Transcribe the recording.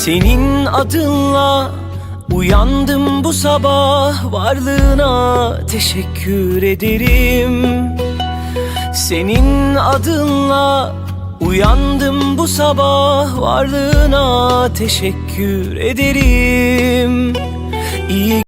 Senin adınla uyandım bu sabah Varlığına teşekkür ederim. Senin adınla uyandım bu sabah Varlığına teşekkür ederim.